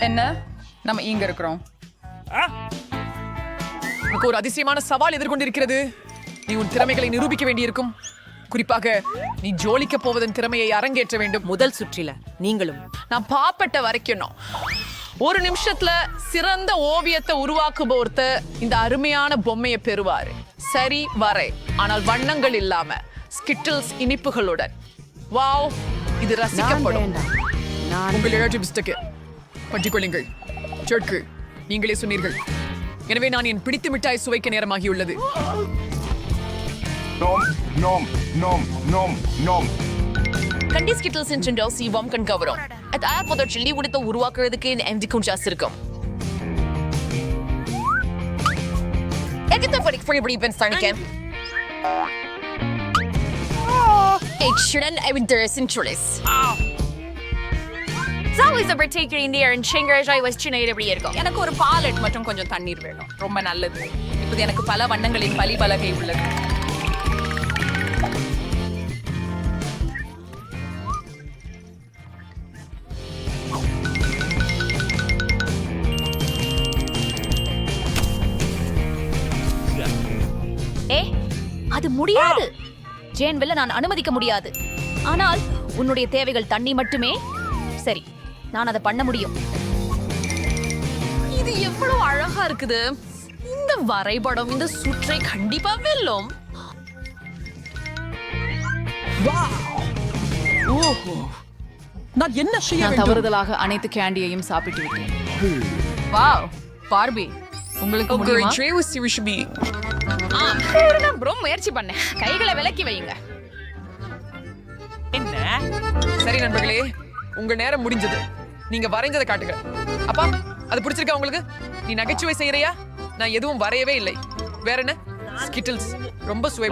என்ன? நம்ம இங்க இருக்கிறோம். உனக்கு ஒரு அதிசயமான சவால் எதிர்கொண்டிருக்கிறது. நீ உன் திறமைகளை நிரூபிக்க வேண்டியிருக்கும். குறிப்பாக நீ ஜோலிக்க போவதன் திறமையை அரங்கேற்ற வேண்டும். முதல் சுற்றில நீங்களும். நான் பாப்பட்ட வரைக்கும் ஒரு நிமிஷத்துல சிறந்த ஓவியத்தை உருவாக்குபவர்த்த இந்த அருமையான பொம்மையை பெறுவாரு. சரி வரை ஆனால் வண்ணங்கள் இல்லாம ஸ்கிட்டில்ஸ் இனிப்புகளுடன். வாவ் இது ரசிக்கப்படும். உங்கள் இழற்றி பிஸ்டக்கு பற்றிக்கொள்ளுங்கள் சொற்கு நீங்களே சொன்னீர்கள். எனவே நான் என் பிடித்து மிட்டாய் சுவைக்க நேரமாகியுள்ளது. Nom, nom, nom, nom, nom. Candy Skittles என்று சிவம் கண் கவரும். அது ஆப்போத சில்லி உடுத்த உருவாக்குறதுக்கு எம்டிக்கும் ஜாஸ்தி இருக்கும். எகிட்ட படிக்க ஃப்ரீ இப்படி பென்ஸ் தணிக்கேன் Ik shouldn't I would there interest. It's always in there and Chingraj I was சின்ன இப்படி இருக்கும் எனக்கு ஒரு பாலட் மற்றும் கொஞ்சம் தண்ணீர் வேணும். ரொம்ப நல்லது. இப்போது எனக்கு பல வண்ணங்களின் பலி பலகை உள்ளது. ஏ அது முடியாது. ஜேன்வெல்ல நான் அனுமதிக்க முடியாது. ஆனால் உன்னுடைய தேவைகள் தண்ணி மட்டுமே நான் அதை பண்ண முடியும். இது எவ்வளவு அழகா இருக்குது. இந்த வரைபடம் இந்த சுற்றை கண்டிப்பா வெல்லும். நான் என்ன செய்ய நான் தவறுதலாக அனைத்து கேண்டியையும் சாப்பிட்டு விட்டேன். வாவ்! பார்பி உங்களுக்கு முடியுமா? ரொம்ப முயற்சி பண்ணேன் கைகளை விலக்கி வையுங்க சரி நண்பர்களே உங்க நேரம் முடிஞ்சது. நீங்க வரைஞ்சதை காட்டுங்க. அப்பா அது பிடிச்சிருக்கா உங்களுக்கு? நீ நகைச்சுவை செய்யறியா? நான் எதுவும் வரையவே இல்லை. வேற என்ன? ஸ்கிட்டில்ஸ் ரொம்ப சுவை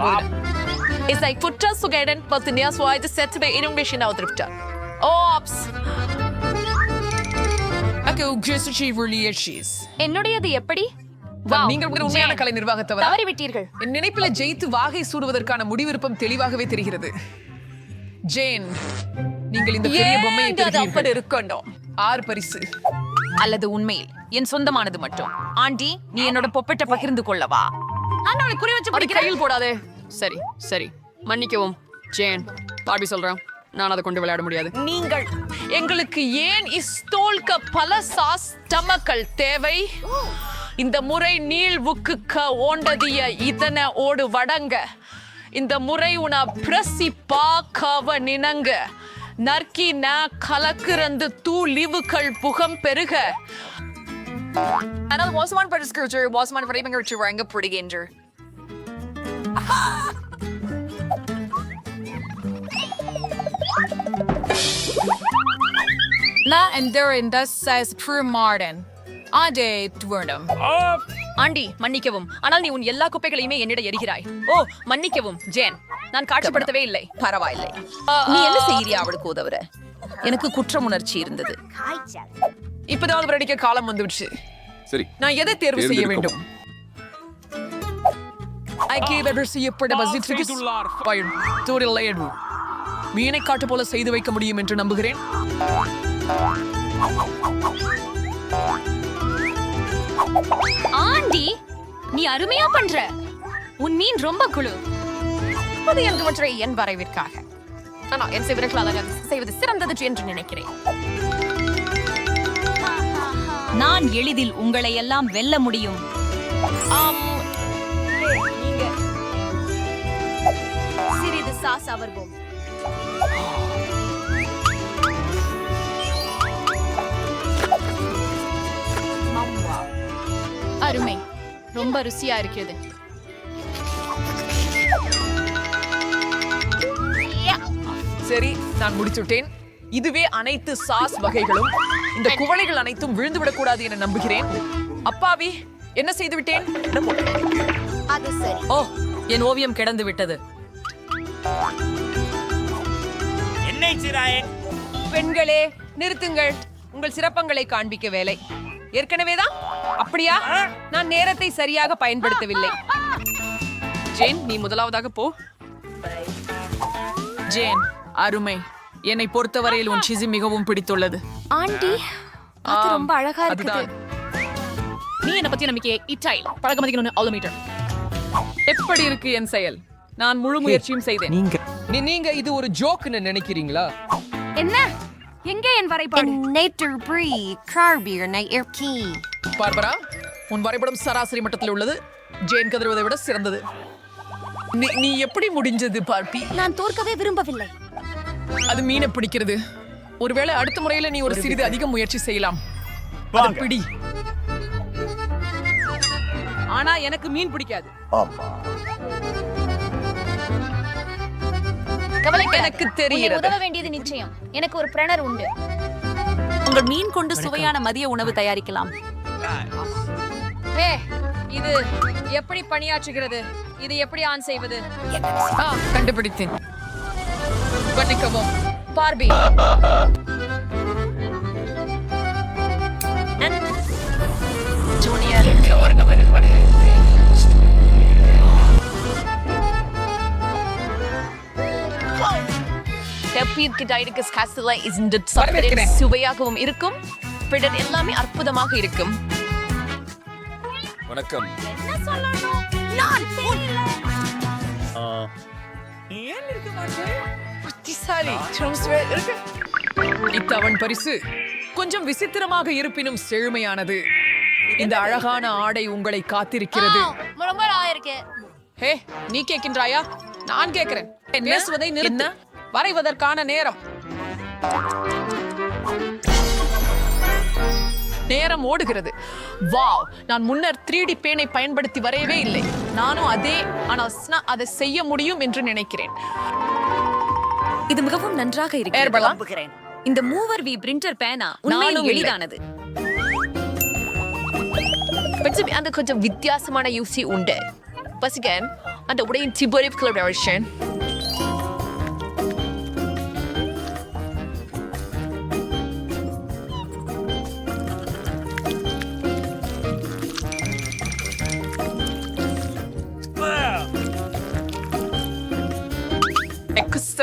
Is like fortsatt så är den på den jag svarade sett mig inom vision av drifta. Ops! Okay, just really. என்னுடையது எப்படி? நீங்கள் ஒரு உண்மையான கலை நிர்வாகத்தவரா? தவறிவிட்டீர்கள். என் நினைப்பில ஜெயித்து வாகை சூடுவதற்கான முடிவிருப்பம் தெளிவாகவே தெரிகிறது. ஜேன் நீங்கள் இந்த பெரிய பொம்மையை பெறுகிறீர்கள். இருக்கணும்? ஆறு பரிசு. அல்லது உண்மையில் என் சொந்தமானது மட்டும். ஆண்டி நீ என்னோட பொப்பெட்டை பகிர்ந்து கொள்ளவா? அவனை குறி வச்சு பிடிக்கிறேன். கையில் போடாதே. சரி சரி. மன்னிக்கவும் ஜேன். பார்பி சொல்றேன் நான் அதை கொண்டு விளையாட முடியாது. நீங்கள் எங்களுக்கு ஏன் இஸ்தோல்க பல சாஸ் டமக்கள் தேவை? இந்த முறை நீள்வுக்குக்க ஓண்டதிய இதன ஓடு வடங்க. இந்த முறை உன பிரசி பாக்கவ நினங்க நற்கி ந கலக்குறந்து தூ லிவுகள் புகம் பெருக. ஆனால் மோசமான பரிசுக்கு மோசமான வரைபங்க வாங்க பிடிக்கின்ற நான் எந்தர் இந்த சைஸ் ப்ரூ மார்டன் அதே துவர்ணம் ஆண்டி மன்னிக்கவும். ஆனால் நீ உன் எல்லா குப்பைகளையுமே என்னிட எரிகிறாய். ஓ மன்னிக்கவும் ஜேன். நான் காட்சிப்படுத்தவே இல்லை. பரவாயில்லை. நீ என்ன செய்யறியா அவளுக்கு உதவுற? எனக்கு குற்றம் உணர்ச்சி இருந்தது. இப்பதான் அவர் அடிக்க காலம் வந்துடுச்சு சரி. நான் எதை தேர்வு செய்ய வேண்டும்? மீனை காட்டு போல செய்து வைக்க முடியும் என்று நம்புகிறேன். ஆண்டி நீ அருமையா பண்ற. உன் மீன் ரொம்ப குழு. அது என்று ஒன்றை என் வரைவிற்காக. ஆனால் என் அதை செய்வது சிறந்தது என்று நினைக்கிறேன். நான் எளிதில் உங்களை எல்லாம் வெல்ல முடியும். சிறிது சாஸ் அவர்வோம் அருமை. ரொம்ப ருசியா இருக்கிறது. சரி நான் முடிச்சுட்டேன் இதுவே அனைத்து சாஸ் வகைகளும் இந்த குவளைகள் அனைத்தும் விழுந்து விடக்கூடாது என நம்புகிறேன். அப்பாவி என்ன செய்து விட்டேன் அது சரி. ஓ என் ஓவியம் கிடந்து விட்டது பெண்களே நிறுத்துங்கள். உங்கள் சிறப்பங்களை காண்பிக்க வேலை. ஏற்கனவேதான் அப்படியா? நான் நேரத்தை சரியாக பயன்படுத்தவில்லை. ஜேன் நீ முதலாவதாக போ. ஜேன் அருமை. என்னை பொறுத்தவரையில் உன் சிசி மிகவும் பிடித்துள்ளது. ஆண்டி ரொம்ப அழகா இருக்குது. நீ என்ன பத்தி நம்பிக்கையை இட்டாயில் பழக மதிக்கணும்னு அவ்வளோ மீட்டர் எப்படி இருக்கு என் செயல்? நான் முழு முயற்சியும் செய்தேன். நீ- நீங்க இது ஒரு ஜோக்குன்னு நினைக்கிறீங்களா? என்ன? எங்கே என் வரைபாடு Bree, Carbier, Night Air Key. Barbara உன் வரைபடம் சராசரி மட்டத்தில் உள்ளது. ஜேன் கதிர்வதை விட சிறந்தது. நீ நீ எப்படி முடிஞ்சது பார்ப்பி? நான் தோற்கவே விரும்பவில்லை. அது மீனை பிடிக்கிறது. ஒருவேளை அடுத்த முறையில நீ ஒரு சிறிது அதிக முயற்சி செய்யலாம். பிடி. ஆனா எனக்கு மீன் பிடிக்காது. எனக்கு தெரிகிறது. உதவ வேண்டியது நிச்சயம். எனக்கு ஒரு பிரணர் உண்டு. உங்கள் மீன் கொண்டு சுவையான மதிய உணவு தயாரிக்கலாம். ஹே இது எப்படி பணியாற்றுகிறது? இது எப்படி ஆன் செய்வது? ஆ, கண்டுபிடித்தேன். மன்னிக்கவும் பார்பி. டெப்பீர்க்கு டைரிக்கஸ் காஸ்டலா இந்த சாப்பிட சுவையாகவும் இருக்கும். பிடர் எல்லாமே அற்புதமாக இருக்கும். வணக்கம். புத்திசாலி. இத்தவன் பரிசு கொஞ்சம் விசித்திரமாக இருப்பினும் செழுமையானது. இந்த அழகான ஆடை உங்களை காத்திருக்கிறது. ரொம்ப ஹே நீ கேட்கின்றாயா? நான் கேட்கிறேன். பேசுவதை நிறுத்த. வரைவதற்கான நேரம். நேரம் ஓடுகிறது. வாவ் நான் முன்னர் 3D பேனை பயன்படுத்தி வரையவே இல்லை. நானும் அதே ஆனால் அதை செய்ய முடியும் என்று நினைக்கிறேன். இது மிகவும் நன்றாக? இருக்கிறது. இந்த மூவர் வி பிரிண்டர் பேனா உண்மையில் நானும் இல்லை. எளிதானது. கொஞ்சம் அந்த கொஞ்சம் வித்தியாசமான யூசி உண்டு. பசிகன் அந்த உடையின் டிபோரிவ் கலர்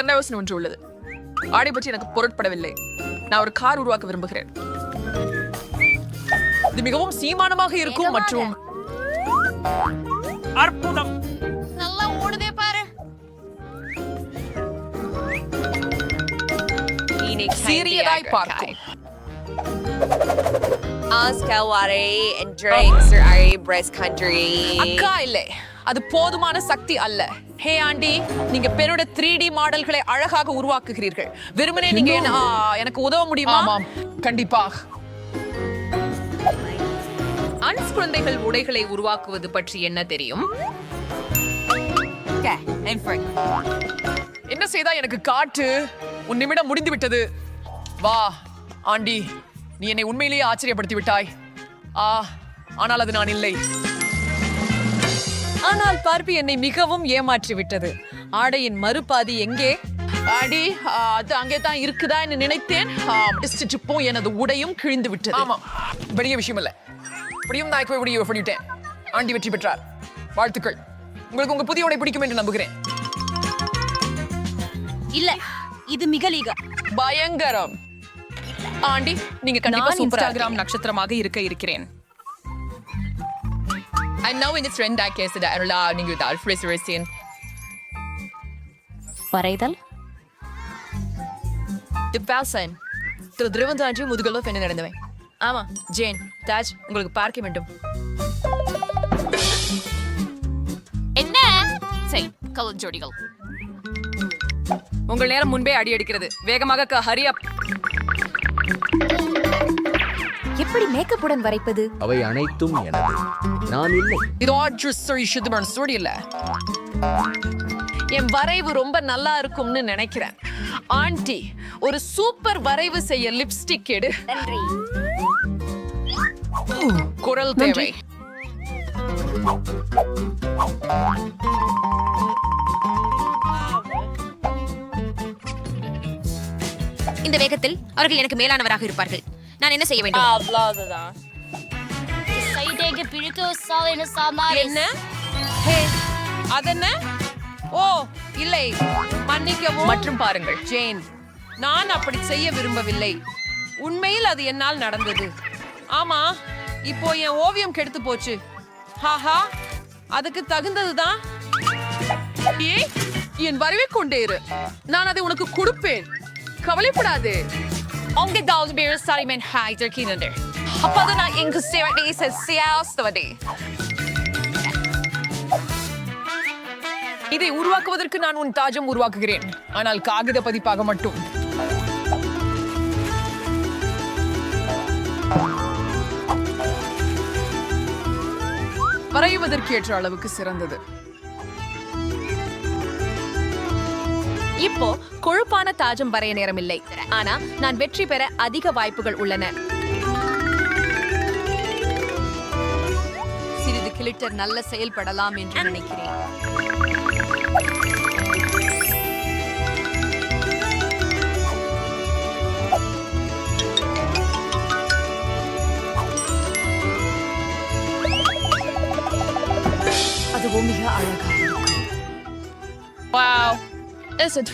சின்ன யோசனை ஒன்று உள்ளது. ஆடை பற்றி எனக்கு பொருட்படவில்லை. நான் ஒரு கார் உருவாக்க விரும்புகிறேன். இது மிகவும் சீமானமாக இருக்கும் மற்றும் நல்லா ஓடுதே பாரு. சீரியதாய் பார்க்கும். Oskalware and drinks breast country. அக்கா இல்லை. அது போதுமான சக்தி அல்ல. ஹே ஆண்டி நீங்க பெண்ணோட த்ரீ டி மாடல்களை அழகாக உருவாக்குகிறீர்கள். வெறுமனே நீங்க என்ன- ஆ, எனக்கு உதவ முடியுமா? ஆமாம். கண்டிப்பாக அன்ஸ் குழந்தைகள் உடைகளை உருவாக்குவது பற்றி என்ன தெரியும்? Okay, I'm free. என்ன செய்தா எனக்கு காட்டு உன் நிமிடம் முடிந்து விட்டது வா ஆண்டி. நீ என்னை உண்மையிலேயே ஆச்சரியப்படுத்தி விட்டாய் ஆ ஆனால் அது நான் இல்லை. ஆனால் பார்ப்பி என்னை மிகவும் ஏமாற்றி விட்டது ஆடையின் மறுபாதி எங்கே? ஆடி ஆ, அது அங்கே தான் இருக்குதா என்று நினைத்தேன். டிஸ்டிச்சுப்பும் எனது உடையும் கிழிந்து விட்டது. ஆமாம் பெரிய விஷயம் இல்ல. இப்படியும் நான் இப்போ இப்படி பண்ணிவிட்டேன் ஆண்டி வெற்றி பெற்றார். வாழ்த்துக்கள். உங்களுக்கு உங்க புதிய உடை பிடிக்கும் என்று நம்புகிறேன். இல்ல இது மிக லீக பயங்கரம். ஆண்டி நீங்க கண்டிப்பா நான் இன்ஸ்டாகிராம் நட்சத்திரமாக இருக்க இருக்கிறேன். I know in this trend I guess that I love நீங்க with Alfred Racing. வரைதல்? டிப்பாசன் திரு திருவந்தாஞ்சி முதுகலோ பெண்ணு நடந்தவன் ஆமா ஜேன் தாஜ் உங்களுக்கு பார்க்க வேண்டும் என்ன? சரி கலர் ஜோடிகள். உங்கள் நேரம் முன்பே அடி அடிக்கிறது. வேகமாக ஹரி அப் எப்படி மேக்கப்புடன் வரைப்பது? அவை அனைத்தும் எனது. நான் இல்லை. இது ஆட்ரஸ் சரி சுத்தமான சோடி இல்ல. என் வரைவு ரொம்ப நல்லா இருக்கும்னு நினைக்கிறேன். ஆண்டி ஒரு சூப்பர் வரைவு செய்ய லிப்ஸ்டிக் எடு. நன்றி. குரல் தேவை. இந்த வேகத்தில் அவர்கள் எனக்கு மேலானவராக இருப்பார்கள். நான் என்ன செய்ய வேண்டும்? சைடேக பிடிக்க சாலைன சாமாரி? என்ன? ஹே அதென்ன? ஓ இல்லை. மன்னிக்கவும். மற்றும் பாருங்கள். ஜேன் நான் அப்படி செய்ய விரும்பவில்லை. உண்மையில் அது என்னால் நடந்தது. ஆமா இப்போ என் ஓவியம் கெடுத்து போச்சு. ஹாஹா அதுக்கு தகுந்ததுதான். ஏய் என் வரவே கொண்டே இரு. நான் அதை உனக்கு கொடுப்பேன். கவலைப்படாதே. Onge daws bir salimen hayter kinender. Hapada na ingu sewadi se siastavadi. இதை உருவாக்குவதற்கு நான் உன் தாஜம் உருவாக்குகிறேன் ஆனால் காகித பதிப்பாக மட்டும் வரைவதற்கு ஏற்ற அளவுக்கு சிறந்தது இப்போ கொழுப்பான தாஜம் வரைய நேரமில்லை. ஆனா நான் வெற்றி பெற அதிக வாய்ப்புகள் உள்ளன. சிறிது கிளிட்டர் நல்ல செயல்படலாம் என்று நினைக்கிறேன். அதுவும் மிக அழகாக Wow. Was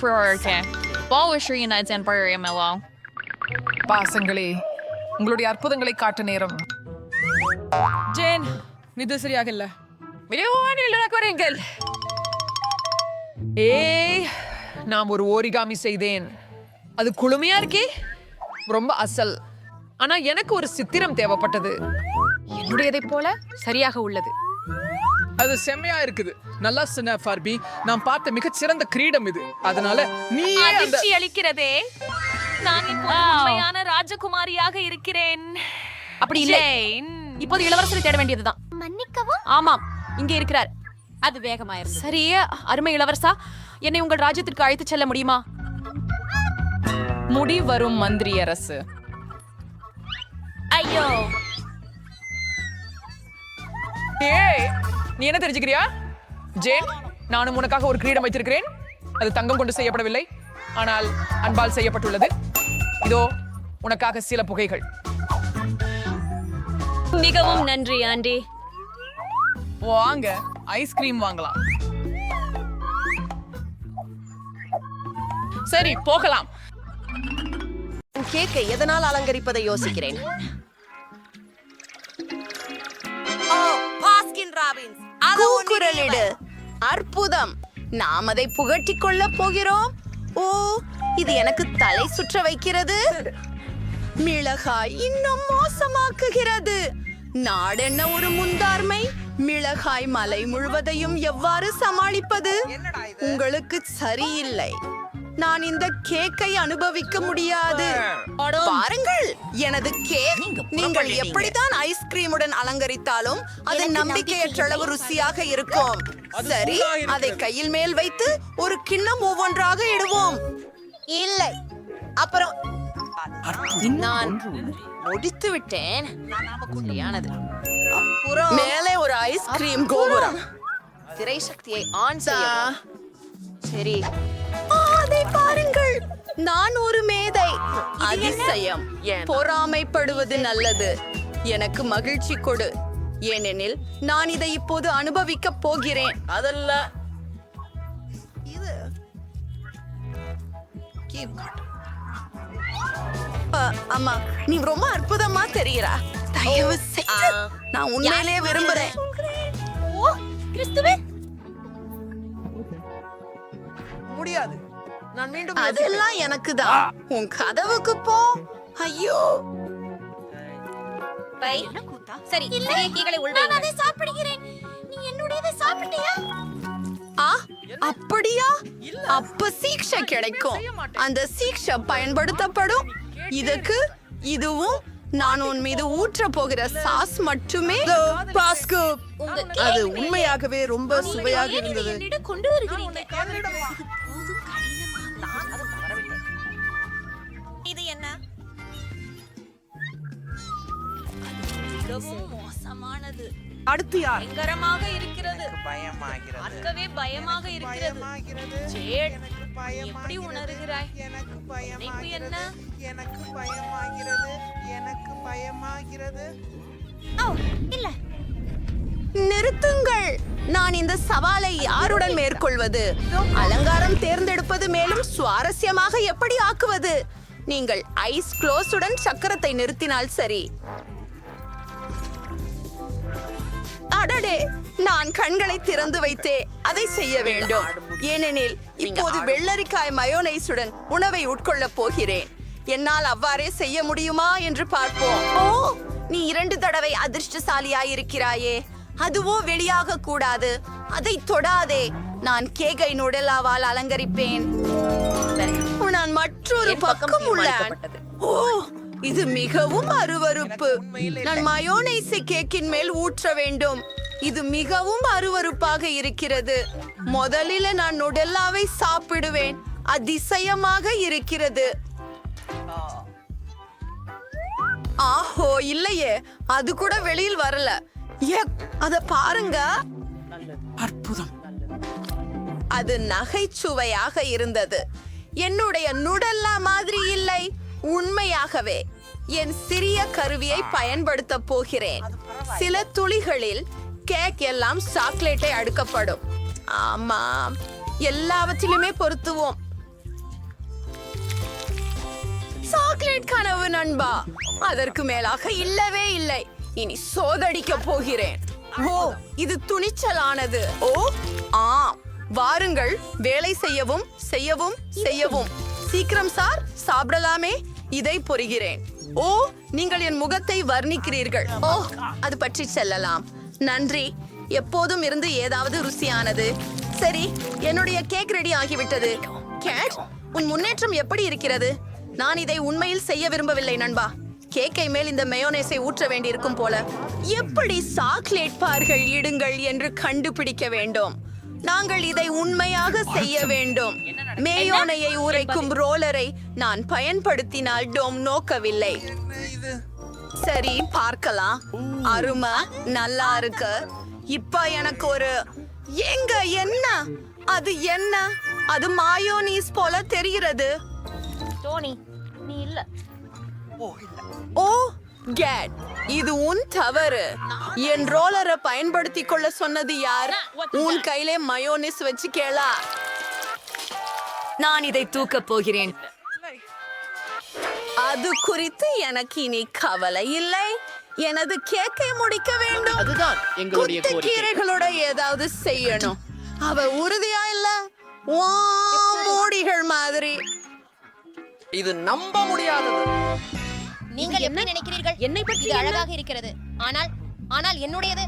sure unites and bury mellow. பாசங்களே உங்களுடைய அற்புதங்களை காட்ட நேரம். ஜேன் இது சரியாக இல்ல. வரீங்கள் ஏய் நான் ஒரு ஓரிகாமி செய்தேன். அது குளுமையா இருக்கே? ரொம்ப அசல். ஆனா எனக்கு ஒரு சித்திரம் தேவைப்பட்டது. என்னுடையதை போல சரியாக உள்ளது. அது செம்மையா இருக்குது. நல்லா சொன்ன ஃபார்பி நான் பார்த்த மிகச் சிறந்த கிரீடம் இது. அதனால நீ அந்த அளிக்கிறதே. நான் இப்போ உண்மையான ராஜகுமாரியாக இருக்கிறேன். அப்படி இல்லை. இப்போது இளவரசரை தேட வேண்டியதுதான். மன்னிக்கவும். ஆமாம் இங்கே இருக்கிறார். அது வேகமாயிருந்தது சரி அருமை இளவரசா என்னை உங்கள் ராஜ்யத்திற்கு அழைத்துச் செல்ல முடியுமா? முடி வரும் மந்திரி அரசு. ஐயோ. ஏய் நீ என்ன தெரிஞ்சுக்கிறியா? ஜேன் நானும் உனக்காக ஒரு கிரீடம் வைத்திருக்கிறேன். அது தங்கம் கொண்டு செய்யப்படவில்லை. ஆனால் அன்பால் செய்யப்பட்டுள்ளது. இதோ உனக்காக சில புகைகள். மிகவும் நன்றி ஆண்டி. வாங்க ஐஸ்கிரீம் வாங்கலாம். சரி போகலாம். கேக்கை எதனால் அலங்கரிப்பதை யோசிக்கிறேன்? கூக்குரலிடு. அற்புதம். நாம் அதை புகட்டிக் கொள்ளப் போகிறோம். ஓ இது எனக்கு தலை சுற்ற வைக்கிறது. மிளகாய் இன்னும் மோசமாக்குகிறது. நாடென்ன ஒரு முந்தார்மை. மிளகாய் மலை முழுவதையும் எவ்வாறு சமாளிப்பது? உங்களுக்கு சரியில்லை. நான் இந்த கேக்கை அனுபவிக்க முடியாது. பாருங்கள். எனது கேக் நீங்கள் எப்படித்தான் ஐஸ்கிரீமுடன் அலங்கரித்தாலும் அது நம்பிக்கையற்ற அளவு ருசியாக இருக்கும். சரி அதை கையில் மேல் வைத்து ஒரு கிண்ணம் ஒவ்வொன்றாக இடுவோம். இல்லை. அப்புறம் நான் முடித்து விட்டேன். சரியானது. அப்புறம் மேலே ஒரு ஐஸ்கிரீம் கோபுரம். திரை சக்தியை ஆன் சரி. அதை பாருங்கள். நான் ஒரு மேதை. அதிசயம். பொறாமைப்படுவது நல்லது. எனக்கு மகிழ்ச்சி கொடு. ஏனெனில் நான் இதை இப்போது அனுபவிக்க போகிறேன். அதல்ல. இது. அம்மா நீ ரொம்ப அற்புதமா தெரிகிறா தயவு செய்து நான் உண்மையிலே விரும்புறேன். கிறிஸ்துவே. முடியாது. நான் மீண்டும் அதெல்லாம் எனக்கு தான் உன் கதவுக்கு போ. ஐயோ. பை. சரி பெரிய கீகளை நான் அதை சாப்பிடுகிறேன். நீ என்னுடையதை சாப்பிட்டியா? ஆ அப்படியா? அப்ப சீக்ஷை கிடைக்கும். அந்த சீக்ஷை பயன்படுத்தப்படும். இதுக்கு இதுவும் நான் உன் மீது ஊற்ற போகிற சாஸ் மட்டுமே. பாஸ்கு. அது உண்மையாகவே ரொம்ப சுவையாக இருந்தது. கொண்டு வருகிறீங்க மிகவும் மோசமானது. அடுத்து யார்? பயங்கரமாக இருக்கிறது. பார்க்கவே பயமாக இருக்கிறது. ஜேட், எப்படி உணர்கிறாய்? நினைப்பு என்ன? ஓ இல்ல. நிறுத்துங்கள். நான் இந்த சவாலை யாருடன் மேற்கொள்வது? அலங்காரம் தேர்ந்தெடுப்பது மேலும் சுவாரஸ்யமாக எப்படி ஆக்குவது? நீங்கள் ஐஸ் க்ளோஸுடன் சக்கரத்தை நிறுத்தினால் சரி. அடடே நான் கண்களை திறந்து வைத்தே அதை செய்ய வேண்டும். ஏனெனில் இப்போது வெள்ளரிக்காய் மயோனைஸுடன் உணவை உட்கொள்ளப் போகிறேன். என்னால் அவ்வாறே செய்ய முடியுமா என்று பார்ப்போம். ஓ நீ இரண்டு தடவை அதிர்ஷ்டசாலியாயிருக்கிறாயே. அதுவோ வெளியாக கூடாது. அதை தொடாதே. நான் கேக்கை நுடலாவால் அலங்கரிப்பேன். நான் மற்றொரு பக்கம் உள்ளேன். ஓ இது மிகவும் அருவருப்பு. நான் மயோனைஸை கேக்கின் மேல் ஊற்ற வேண்டும். இது மிகவும் அருவருப்பாக இருக்கிறது. முதலில் நான் நுடல்லாவை சாப்பிடுவேன். அதிசயமாக இருக்கிறது. ஆஹோ இல்லையே. அது கூட வெளியில் வரல. அத பாருங்க. அற்புதம். அது நகைச்சுவையாக இருந்தது. என்னுடைய நுடல்லா மாதிரி இல்லை. உண்மையாகவே என் சிறிய கருவியை பயன்படுத்த போகிறேன். சில துளிகளில் கேக் எல்லாம் சாக்லேட்டை அடுக்கப்படும். ஆமாம் எல்லாவற்றிலுமே பொருத்துவோம். சாக்லேட் கனவு நண்பா அதற்கு மேலாக இல்லவே இல்லை. இனி சோதடிக்க போகிறேன். ஓ இது துணிச்சலானது. ஓ ஆம். வாருங்கள் வேலை செய்யவும் செய்யவும் செய்யவும். சீக்கிரம் சார் சாப்பிடலாமே. இதை பொறுகிறேன் ஓ நீங்கள் என் முகத்தை வர்ணிக்கிறீர்கள். ஓ அது பற்றி செல்லலாம். நன்றி. எப்போதும் இருந்து ஏதாவது ருசியானது. சரி என்னுடைய கேக் ரெடி ஆகிவிட்டது. கேட் உன் முன்னேற்றம் எப்படி இருக்கிறது? நான் இதை உண்மையில் செய்ய விரும்பவில்லை நண்பா. கேக்கை மேல் இந்த மேயோனேஸை ஊற்ற வேண்டியிருக்கும் போல. எப்படி சாக்லேட் பார்கள் இடுங்கள் என்று கண்டுபிடிக்க வேண்டும். நாங்கள் இதை உண்மையாக செய்ய வேண்டும். மேயோனையை உரைக்கும் ரோலரை நான் பயன்படுத்தினால் டோம் நோக்கவில்லை. சரி பார்க்கலாம். அருமை நல்லா இருக்கு. இப்ப எனக்கு ஒரு எங்க என்ன? அது என்ன? அது மாயோனீஸ் போல தெரிகிறது. டோனி நீ இல்ல. ஓ கேட் இது உன் தவறு. என் ரோலரை பயன்படுத்தி கொள்ள சொன்னது யார்? உன் கையிலே மயோனிஸ் வச்சு கேளா. நான் இதை தூக்கப் போகிறேன். அது குறித்து எனக்கு இனி கவலை இல்லை. எனது கேக்கை முடிக்க வேண்டும். அதுதான் எங்களுடைய கீரைகளோட ஏதாவது செய்யணும். அவ உறுதியா இல்ல? மூடிகள் மாதிரி. இது நம்ப முடியாதது. நீங்கள் எப்படி நினைக்கிறீர்கள்? என்னை பற்றி இது அழகாக இருக்கிறது. ஆனால் ஆனால் என்னுடையது?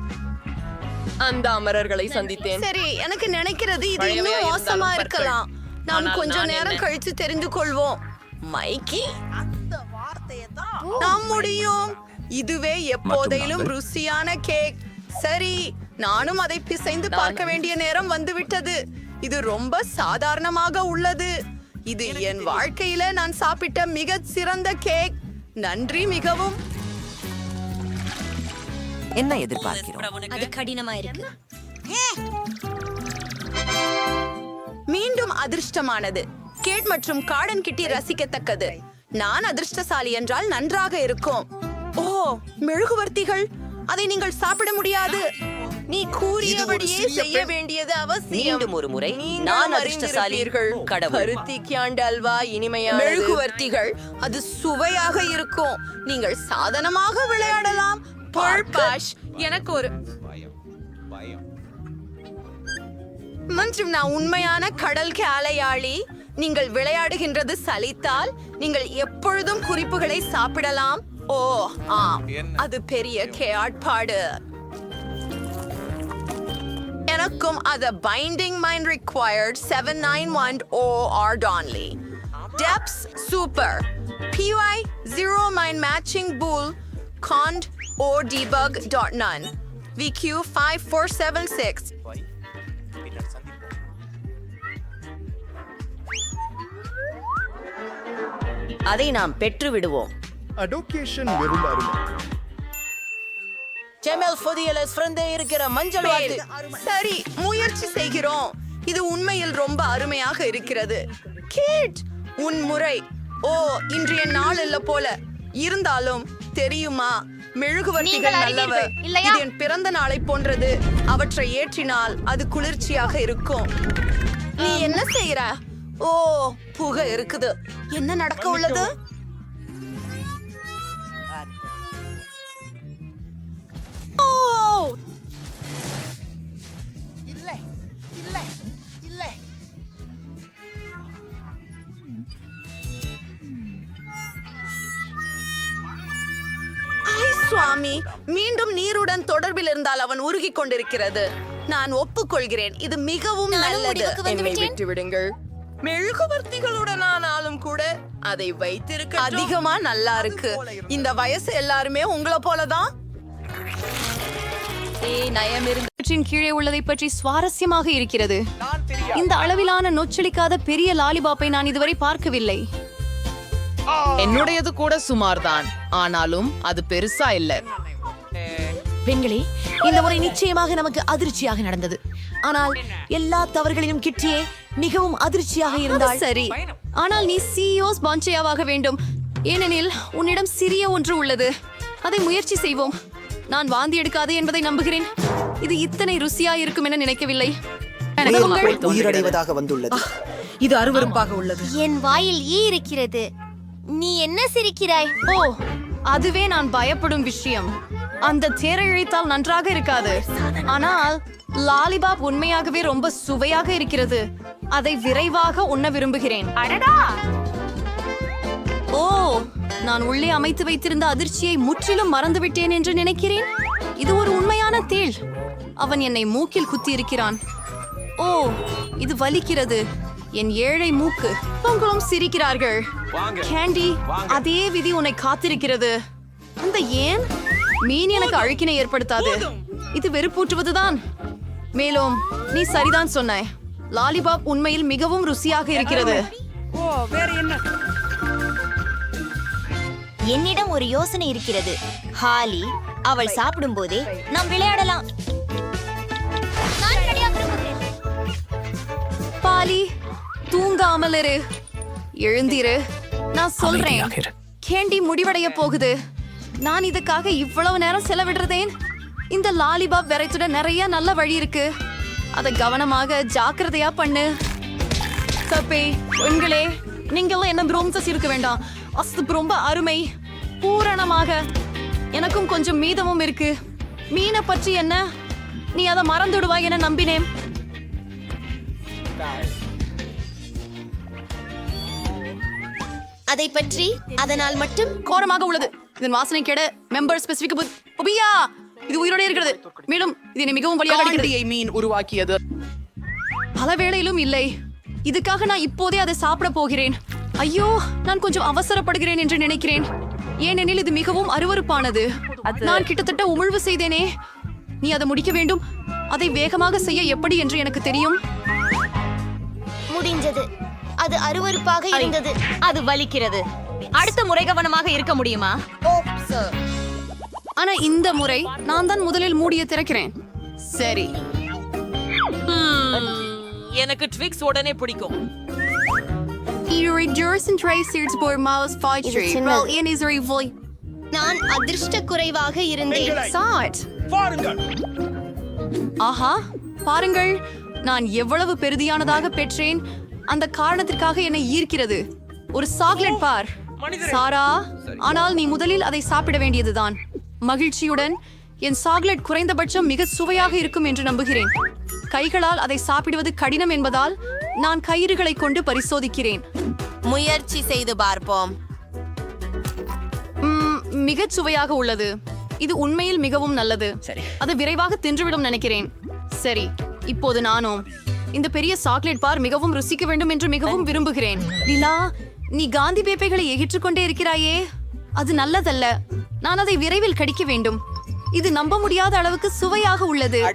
அந்த அமரர்களை சந்தித்தேன். சரி எனக்கு நினைக்கிறது இது இன்னும் மோசமா. இருக்கலாம். நாம் கொஞ்ச நேரம் என்ன? கழிச்சு தெரிந்து கொள்வோம். மைக்கி? நாம் முடியும். இதுவே எப்போதையிலும். ருசியான கேக். சரி நானும் அதை பிசைந்து பார்க்க வேண்டிய நேரம் வந்துவிட்டது. இது ரொம்ப சாதாரணமாக உள்ளது. இது என் வாழ்க்கையில நான் சாப்பிட்ட மிக சிறந்த கேக். நன்றி மிகவும். என்ன எதிர்பார்க்கிறோம்? அது கடினமா இருக்கு மீண்டும் அதிர்ஷ்டமானது. கேட் மற்றும் காடன் கிட்டி ரசிக்கத்தக்கது. நான் அதிர்ஷ்டசாலி என்றால் நன்றாக இருக்கும். ஓ மெழுகுவர்த்திகள். அதை நீங்கள் சாப்பிட முடியாது. நீ கூறியபடியே செய்ய வேண்டியது அவசியம். மீண்டும் ஒரு முறை, நான் அறிந்திருப்பீர்கள். கடவுள். பருத்தி கியாண்ட் அல்வா இனிமையான மெழுகுவர்த்திகள் அது சுவையாக இருக்கும். நீங்கள் சாதனமாக விளையாடலாம். பர்பாஷ் எனக்கு ஒரு மற்றும் நான் உண்மையான கடல் கேளையாளி. நீங்கள் விளையாடுகின்றது சலித்தால் நீங்கள் எப்பொழுதும் குறிப்புகளை சாப்பிடலாம். ஓ ஆம். அது பெரிய கேட்பாடு எனக்கும் அது binding mind required seven nine one O R Donley deps super PY zero mind matching pool can't O debug dot none VQ five four seven six அதை நாம் பெற்று விடுவோம் அடோகேஷன் வெறும் அருமை. செமெல் ஃபொதியலஸ் ஃப்ரெண்டே இருக்கிற மஞ்சள் வாத்து. சரி முயற்சி செய்கிறோம். இது உண்மையில் ரொம்ப அருமையாக இருக்கிறது. கேட் உன் முறை. ஓ இன்றைய நாள் இல்ல போல. இருந்தாலும் தெரியுமா மெழுகுவர்த்திகள் நல்லவ? இது என் பிறந்த நாளை போன்றது. அவற்றை ஏற்றினால் அது குளிர்ச்சியாக இருக்கும். நீ என்ன செய்யற ஓ புகை இருக்குது. என்ன நடக்க உள்ளது? சுவாமி. மீண்டும் நீருடன் தொடர்பில் இருந்தால் அவன் உருகிக் கொண்டிருக்கிறது. நான் ஒப்புக்கொள்கிறேன். இது மிகவும் நல்லது. என்னை விட்டேன். விட்டு விடுங்கள் மெழுகுவர்த்திகளுடன் ஆனாலும் கூட அதை வைத்திருக்க அதிகமா நல்லா இருக்கு. இந்த வயசு எல்லாருமே உங்களை போலதான். கீழே உள்ளதை பற்றி சுவாரஸ்யமாக இருக்கிறது. இந்த அளவிலான நொச்சலிக்காத பெரிய லாலிபாப்பை நான் இதுவரை பார்க்கவில்லை. என்னுடையது கூட சுமார்தான். ஆனாலும் அது பெருசா இல்ல. பெண்களே இந்த முறை நிச்சயமாக நமக்கு அதிர்ச்சியாக நடந்தது. ஆனால் எல்லா தவறுகளிலும் கிட்டியே மிகவும் அதிர்ச்சியாக இருந்தால் சரி. ஆனால் நீ சிஇஓஸ் பாஞ்சையாவாக வேண்டும். ஏனெனில் உன்னிடம் சிறிய ஒன்று உள்ளது. அதை முயற்சி செய்வோம். நான் வாந்தி எடுக்காது என்பதை நம்புகிறேன். இது இத்தனை ருசியா இருக்கும் என நினைக்கவில்லை. உயிரடைவதாக வந்துள்ளது. இது அருவருப்பாக உள்ளது. என் வாயில் ஈ இருக்கிறது. நீ என்ன சிரிக்கிறாய்? ஓ. அதுவே நான் பயப்படும் விஷயம். அந்த தேரை இழைத்தால் நன்றாக இருக்காது. ஆனால் லாலிபாப் உண்மையாகவே ரொம்ப சுவையாக இருக்கிறது. அதை விரைவாக உண்ண விரும்புகிறேன். ஓ நான் உள்ளே அமைத்து வைத்திருந்த அதிர்ச்சியை முற்றிலும் மறந்துவிட்டேன் என்று நினைக்கிறேன்? இது ஒரு உண்மையான தேள். அவன் என்னை மூக்கில் குத்தி இருக்கிறான் ஓ இது வலிக்கிறது. என் ஏழை மூக்கு. உங்களும் சிரிக்கிறார்கள். கேண்டி அதே விதி உன்னை காத்திருக்கிறது. அந்த ஏன்? மீன் எனக்கு அழுக்கினை ஏற்படுத்தாது. இது வெறுப்பூட்டுவதுதான். மேலும் நீ சரிதான் சொன்னாய் லாலிபாப் உண்மையில் மிகவும் ருசியாக இருக்கிறது. என்னிடம் ஒரு யோசனை இருக்கிறது. ஹாலி அவள் சாப்பிடும் போதே நாம் விளையாடலாம். பாலி தூங்காமல் இரு எழுந்திரு. நான் சொல்றேன். கேண்டி முடிவடைய போகுது. நான் இதுக்காக இவ்வளவு நேரம் செலவிடுறதேன்? இந்த லாலிபாப் வெரைட்டியோட நிறைய நல்ல வழி இருக்கு. அதை கவனமாக ஜாக்கிரதையா பண்ணு. தப்பே பெண்களே நீங்களும் என்ன ப்ரோம்சஸ் இருக்க வேண்டாம். அஸ்து ரொம்ப அருமை. பூரணமாக. எனக்கும் கொஞ்சம் மீதமும் இருக்கு. மீனை பற்றி என்ன? நீ அதை மறந்துடுவாய் என நம்பினேன். அதை பற்றி அதனால் மட்டும் கோரமாக உள்ளது. இதன் வாசனை கெட மெம்பர் ஸ்பெசிபிக் ஒபியா இது உயிரோட இருக்கிறது. மேலும் இது மிகவும் வழியாக அடிக்கிறது. மீன் உருவாக்கியது. பல வேளையிலும் இல்லை. இதுக்காக நான் இப்போதே அதை சாப்பிட போகிறேன். ஐயோ நான் கொஞ்சம் அவசரப்படுகிறேன் என்று நினைக்கிறேன். ஏனெனில் இது மிகவும் அருவருப்பானது. நான் கிட்டத்தட்ட உமிழ்வு செய்தேனே. நீ அதை முடிக்க வேண்டும். அதை வேகமாக செய்ய எப்படி என்று எனக்கு தெரியும். முடிஞ்சது. அது அருவருப்பாக இருந்தது. அது வலிக்கிறது. அடுத்த முறை கவனமாக இருக்க முடியுமா? ஆனா இந்த முறை நான் தான் முதலில் மூடிய திறக்கிறேன். சரி. எனக்கு ட்விக்ஸ் உடனே பிடிக்கும். நான் அதிர்ஷ்ட குறைவாக இருந்தேன் ஆஹா பாருங்கள். நான் எவ்வளவு பெருதியானதாக பெற்றேன். அந்த காரணத்திற்காக என்னை ஈர்க்கிறது. ஒரு சாக்லேட் பார். சாரா ஆனால் நீ முதலில் அதை சாப்பிட வேண்டியதுதான். மகிழ்ச்சியுடன் என் சாக்லேட் குறைந்தபட்சம் மிக சுவையாக இருக்கும் என்று நம்புகிறேன். கைகளால் அதை சாப்பிடுவது கடினம் என்பதால் நான் கயிறுகளை கொண்டு பரிசோதிக்கிறேன். முயற்சி செய்து பார்ப்போம். ம், மிகச் சுவையாக உள்ளது. இது உண்மையில் மிகவும் நல்லது. அது விரைவாக தின்றுவிடும் நினைக்கிறேன். சரி இப்போது நானும். இந்த பெரிய சாக்லேட் பார் மிகவும் ருசிக்க வேண்டும் என்று மிகவும் விரும்புகிறேன். லீலா நீ காந்தி பேப்பைகளை எகிற்றுக் கொண்டே இருக்கிறாயே. அது நல்லதல்ல. நான் அதை விரைவில் கடிக்க வேண்டும். இது நம்ப முடியாத அளவுக்கு சுவையாக உள்ளது.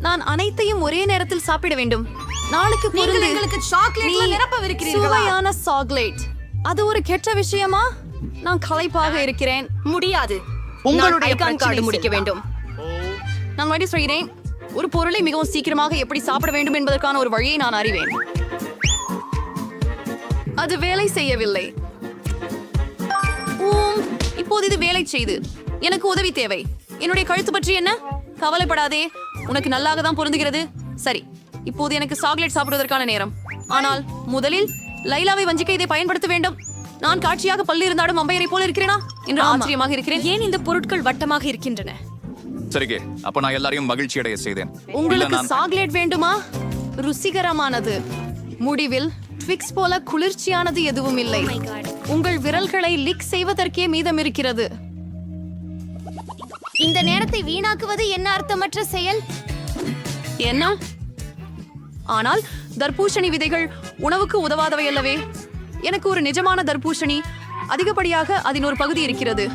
நான் அனைத்தையும் ஒரே நேரத்தில் சாப்பிட வேண்டும். நாளுக்கு பொருந்து. நீ சுவையான சாக்லேட். அது ஒரு கெட்ட விஷயமா? நான் களைப்பாக இருக்கிறேன். முடியாது. உங்களுடைய கார்டு முடிக்க வேண்டும். நான் மறுபடியும் சொல்கிறேன். ஒரு பொருளை மிகவும் சீக்கிரமாக எப்படி சாப்பிட வேண்டும் என்பதற்கான ஒரு வழியை நான் அறிவேன். அது வேலை செய்யவில்லை. இப்போது இது வேலை செய்து. எனக்கு உதவி தேவை. என்னுடைய கழுத்து பற்றி என்ன? கவலைப்படாதே. உனக்கு நல்லாக தான் பொருந்துகிறது. சரி இப்போது எனக்கு சாக்லேட் சாப்பிடுவதற்கான நேரம். ஆனால் முதலில் லைலாவை வஞ்சிக்க இதை பயன்படுத்த வேண்டும். நான் காட்சியாக பல்லு இருந்தாலும் அம்பையரை போல இருக்கிறேனா? என்று ஆச்சரியமாக இருக்கிறேன். ஏன் இந்த பொருட்கள் வட்டமாக இருக்கின்றன? சரிங்க அப்ப நான் எல்லாரையும் மகிழ்ச்சி அடைய செய்தேன். உங்களுக்கு சாக்லேட் வேண்டுமா? ருசிகரமானது. முடிவில் ட்விக்ஸ் போல குளிர்ச்சியானது எதுவும் இல்லை. உங்கள் விரல்களை லிக் செய்வதற்கே மீதம் இருக்கிறது இந்த நேரத்தை வீணாக்குவது என்ன அர்த்தமற்ற செயல்? என்ன? ஆனால் தர்பூசணி விதைகள் உணவுக்கு உதவாதவை அல்லவே. எனக்கு ஒரு நிஜமான தர்பூசணி அதிகப்படியாக அதன் ஒரு பகுதி இருக்கிறது.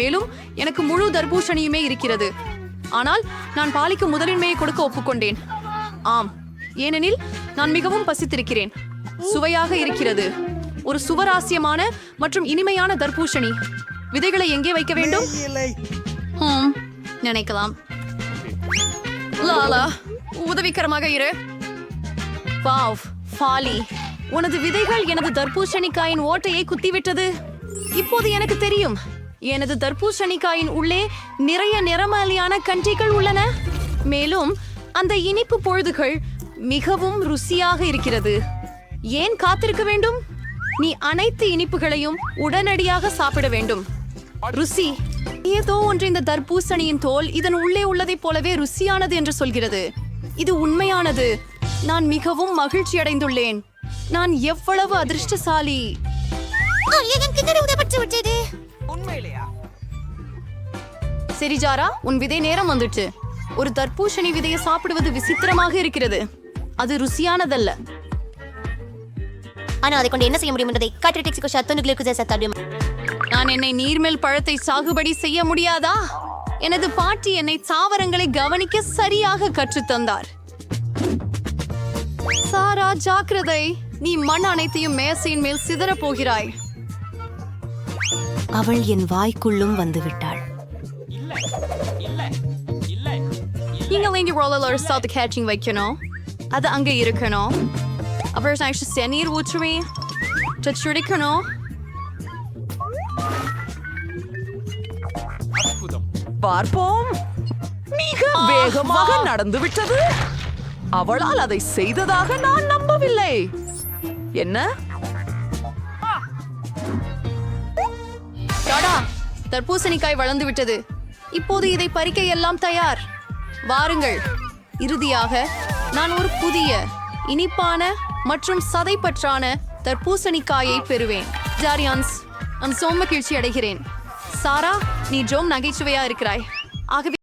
மேலும் எனக்கு முழு தர்பூசணியுமே இருக்கிறது. ஆனால் நான் பாலிக்கு முதலின்மையை கொடுக்க ஒப்புக்கொண்டேன். ஆம் ஏனெனில் நான் மிகவும் பசித்திருக்கிறேன். சுவையாக இருக்கிறது. ஒரு சுவராசியமான மற்றும் இனிமையான தர்பூசணி. விதைகளை எங்கே வைக்க வேண்டும்? நினைக்கலாம். லாலா உதவிகரமாக இரு. வாவ் ஃபாலி. உனது விதைகள் எனது தர்பூசணிக்காயின் ஓட்டையை குத்திவிட்டது. இப்போது எனக்கு தெரியும். எனது தர்பூசணிக்காயின் உள்ளே நிறைய நிறமாலியான கன்றிகள் உள்ளன. மேலும் அந்த இனிப்பு பொழுதுகள் மிகவும் ருசியாக இருக்கிறது. ஏன் காத்திருக்க வேண்டும்? நீ அனைத்து இனிப்புகளையும் உடனடியாக சாப்பிட வேண்டும். ருசி ஏதோ ஒன்று இந்த தர்பூசணியின் தோல் இதன் உள்ளே உள்ளதைப் போலவே ருசியானது என்று சொல்கிறது. இது உண்மையானது. நான் மிகவும் மகிழ்ச்சி அடைந்துள்ளேன். நான் எவ்வளவு அதிர்ஷ்டசாலி. விட்டது சரி ஜாரா உன் விதை நேரம் வந்துட்டு ஒரு தர்பூசணி விதையை சாப்பிடுவது விசித்திரமாக இருக்கிறது. அது ருசியானதல்ல. ஆனா அதை கொண்டு என்ன செய்ய முடியும் என்பதை காற்று டெக்ஸிகோ சத்தனுக்கு சத்தாடும் நான் என்னை நீர்மேல் பழத்தை சாகுபடி செய்ய முடியாதா? எனது பாட்டி என்னை தாவரங்களை கவனிக்க சரியாக கற்றுத்தந்தார் சாரா ஜாக்கிரதை. நீ மண் அனைத்தையும் மேசையின் மேல் சிதறப் போகிறாய். அவள் என் வாய்க்குள்ளும் வந்து விட்டாள் நீங்கள் இங்கே ரோலர் சாத்து கேச்சிங் வைக்கணும் அது அங்கே இருக்கணும். அப்புறம் நான் சென்னீர் ஊற்றுவேன் சுடிக்கணும். பார்ப்போம். மிக வேகமாக நடந்து விட்டது. அவளால் அதை செய்ததாக நான் நம்பவில்லை. என்ன? டாடா தர்பூசணிக்காய் வளர்ந்து விட்டது இப்போது இதை பறிக்க எல்லாம் தயார். வாருங்கள். இறுதியாக நான் ஒரு புதிய இனிப்பான மற்றும் சதைப்பற்றான தர்பூசணிக்காயை பெறுவேன். ஜாரியான்ஸ் நான் சோம மகிழ்ச்சி அடைகிறேன். சாரா நீ ஜோம் நகைச்சுவையா இருக்கிறாய். ஆகவே